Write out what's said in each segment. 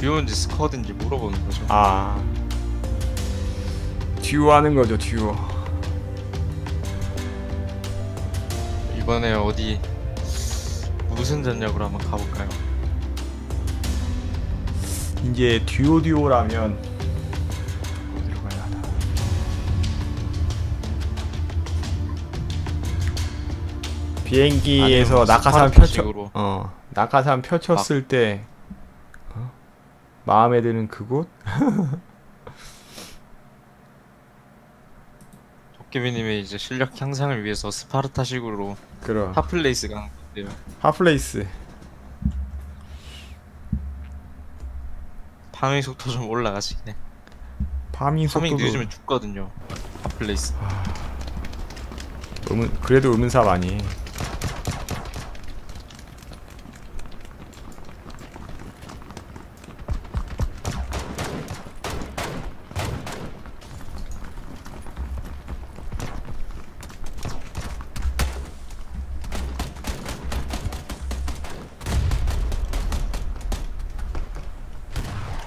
듀오인지 스쿼드인지 물어보는 거죠. 아 듀오 하는 거죠 듀오 이번에 어디 무슨 전략으로 한번 가볼까요? 이제 듀오 듀오라면 어디로 가야 하나 비행기에서 낙하산 펼쳐. 어 낙하산 펼쳤을 때 어? 마음에 드는 그곳 도깨비님의 이제 실력 향상을 위해서 스파르타식으로 그럼 핫플레이스 가는 건데요. 핫플레이스 파밍 속도 좀 올라가시네. 파밍 파밍 속도도 늦으면 죽거든요. 핫플레이스. 의문, 그래도 의문사 많이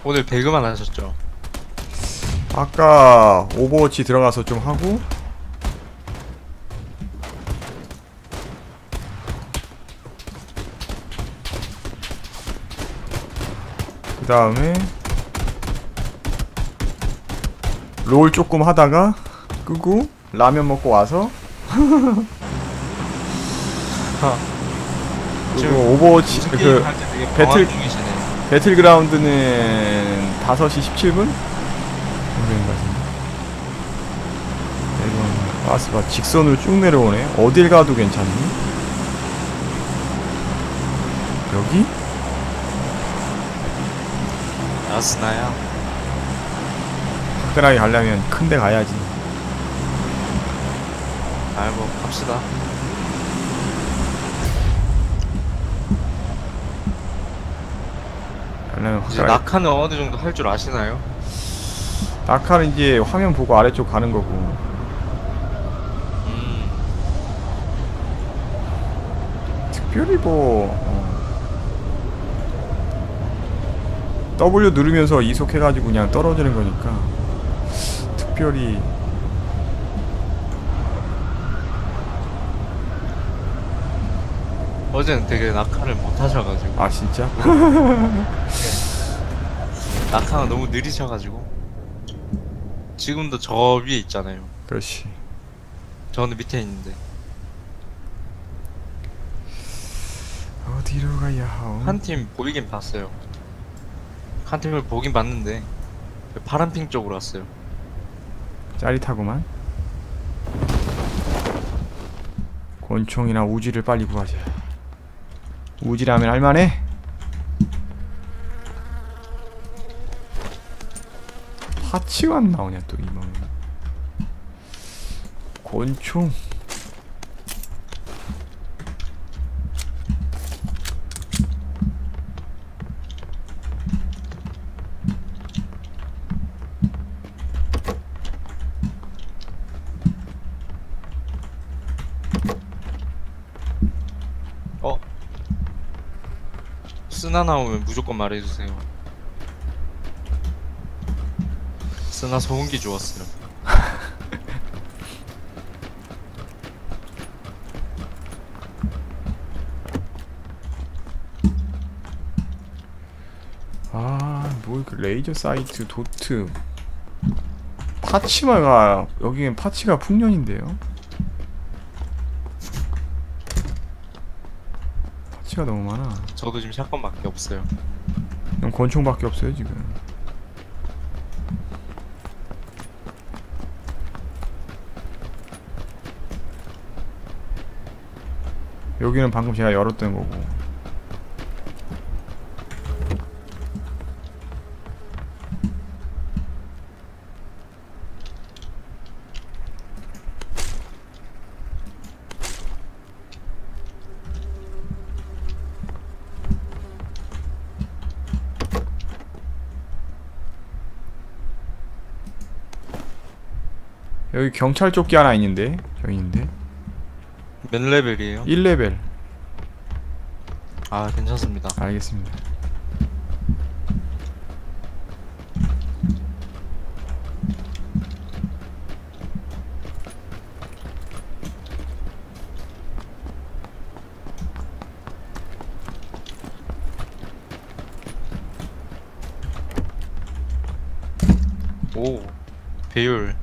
오늘 배그만 하셨죠? 아까 오버워치 들어가서 좀 하고 그 다음에 롤 조금 하다가 끄고 라면 먹고 와서 그리고 오버워치 그 배틀 중이시네. 배틀그라운드는 5시 17분? 정도인 것 같은데 이건 바스가 직선으로 쭉 내려오네 어딜 가도 괜찮니? 여기? 아스나야. 화끈하게 가려면 큰 데 가야지 아뭐 갑시다. 가려면 이제 화끈하게 낙하는 어느 정도 할 줄 아시나요? 낙하는 이제 화면 보고 아래쪽 가는 거고 음. 특별히 뭐 어. W 누르면서 이속해가지고 그냥 떨어지는 거니까 특별히 어제는 되게 낙하를 못 하셔가지고 아 진짜? 낙하가 너무 느리셔가지고 지금도 저 위에 있잖아요. 그렇지 저는 밑에 있는데 어디로 가야 하오? 한 팀 보이긴 봤어요. 한 팀을 보긴 봤는데 그 파란핑 쪽으로 왔어요. 짜릿하구만 권총이나 우지를 빨리 구하자 우지라면 할만해? 파츠가 안 나오냐 또 이번에 권총 어? 쓰나 나오면 무조건 말해주세요. 쓰나 소음기 좋았어요. 아 뭐 그 레이저 사이트 도트 파치마가 여기엔 파치가 풍년인데요 파치가 너무 많아 저도 지금 샷건밖에 없어요. 난 권총밖에 없어요 지금 여기는 방금 제가 열었던 거고. 여기 경찰 조끼 하나 있는데 저기 있는데 몇 레벨이에요? 1레벨. 아 괜찮습니다. 알겠습니다. 오 배율.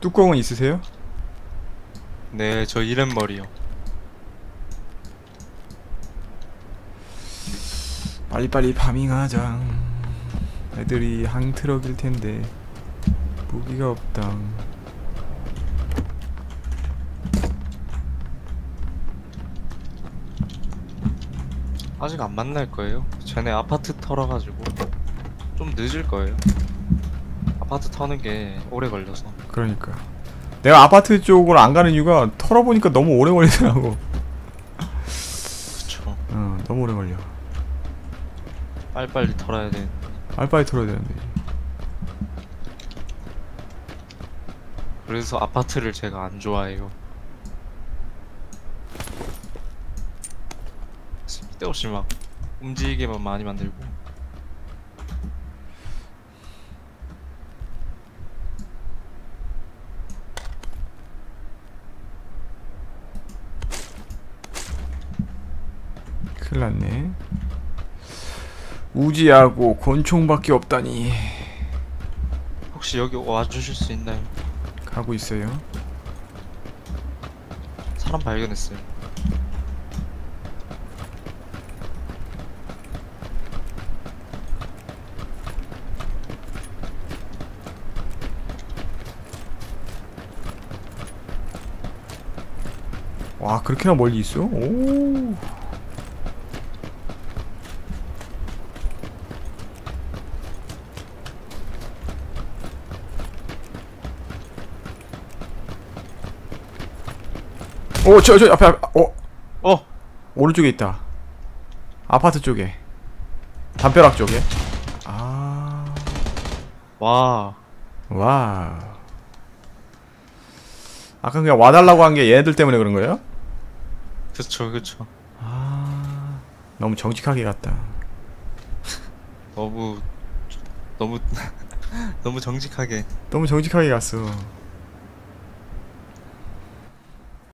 뚜껑은 있으세요? 네 저 이랜머리요. 빨리빨리 파밍하자. 애들이 한 트럭일 텐데 무기가 없다 아직 안 만날 거예요. 쟤네 아파트 털어가지고 좀 늦을 거예요. 아파트 터는 게 오래 걸려서 그러니까 내가 아파트 쪽으로 안 가는 이유가 털어보니까 너무 오래 걸리더라고. 그쵸. 어 너무 오래 걸려. 빨리빨리 털어야 돼. 빨리빨리 털어야 되는데. 그래서 아파트를 제가 안 좋아해요. 쓸데없이 막 움직이게만 많이 만들고 큰일 났네. 우지하고 권총밖에 없다니. 혹시 여기 와주실 수 있나요? 가고 있어요. 사람 발견했어요. 와 그렇게나 멀리 있어? 오 오, 저, 저, 앞에, 앞에, 어, 어! 오른쪽에 있다. 아파트 쪽에. 담벼락 쪽에. 아, 와 와. 아까 그냥 와달라고 한 게 얘네들 때문에 그런 거예요? 그쵸 그쵸 아, 너무 정직하게 갔다. 너무 너무 너무 정직하게 너무 정직하게 갔어.